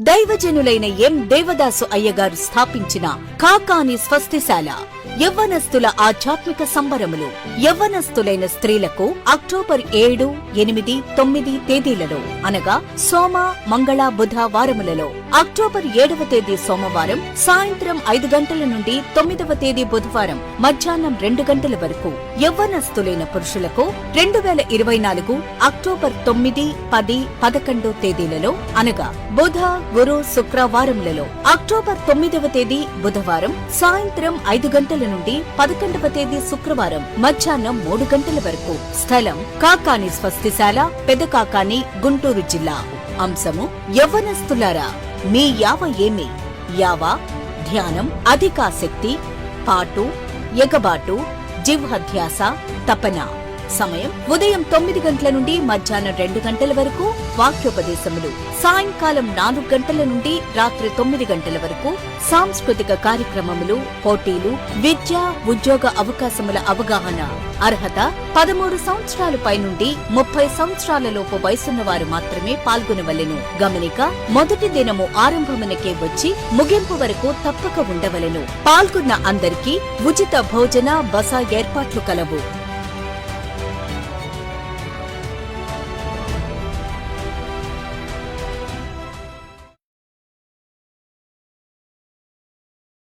దైవజనులైన ఎం దేవదాసు అయ్యగారు స్థాపించిన కాకాని స్వస్తిశాల. యవ్వనస్తుల ఆధ్యాత్మిక సంబరములు. యవ్వనస్తులైన స్త్రీలకు అక్టోబర్ ఏడు ఎనిమిది తొమ్మిది తేదీలలో అనగా సోమ మంగళ బుధ వారములలో. అక్టోబర్ ఏడవ తేదీ సోమవారం సాయంత్రం ఐదు గంటల నుండి తొమ్మిదవ తేదీ బుధవారం మధ్యాహ్నం రెండు గంటల వరకు. యవ్వనస్తులైన పురుషులకు రెండు వేల ఇరవై నాలుగు అక్టోబర్ తొమ్మిది పది పదకొండు తేదీలలో అనగా బుధ గురు శుక్రవారములలో అక్టోబర్ తొమ్మిదవ తేదీ బుధవారం సాయంత్రం ఐదు గంటల నుండి పదకొండవ తేదీ శుక్రవారం మధ్యాహ్నం మూడు గంటల వరకు. స్థలం కాకాని స్వస్తిశాల పెద్ద కాకాని గుంటూరు జిల్లా. అంశము యవ్వనస్తులారా మీ యావ ఏమి? యావ ధ్యానం అధికాశక్తి పాటు ఎగబాటు జిహ్వధ్యాస తపన. సమయం ఉదయం తొమ్మిది గంటల నుండి మధ్యాహ్నం రెండు గంటల వరకు వాక్యోపదేశములు సాయంకాలం నాలుగు గంటల నుండి రాత్రి తొమ్మిది గంటల వరకు సాంస్కృతిక కార్యక్రమములు పోటీలు విద్య ఉద్యోగ అవకాశముల అవగాహన. అర్హత పదమూడు సంవత్సరాల పై నుండి ముప్పై సంవత్సరాల లోపు వయసున్న వారు మాత్రమే పాల్గొనవలెను. గమనిక మొదటి దినము ఆరంభమునకే వచ్చి ముగింపు వరకు తప్పక ఉండవలెను. పాల్గొన్న అందరికీ ఉచిత భోజన బస ఏర్పాట్లు కలవు.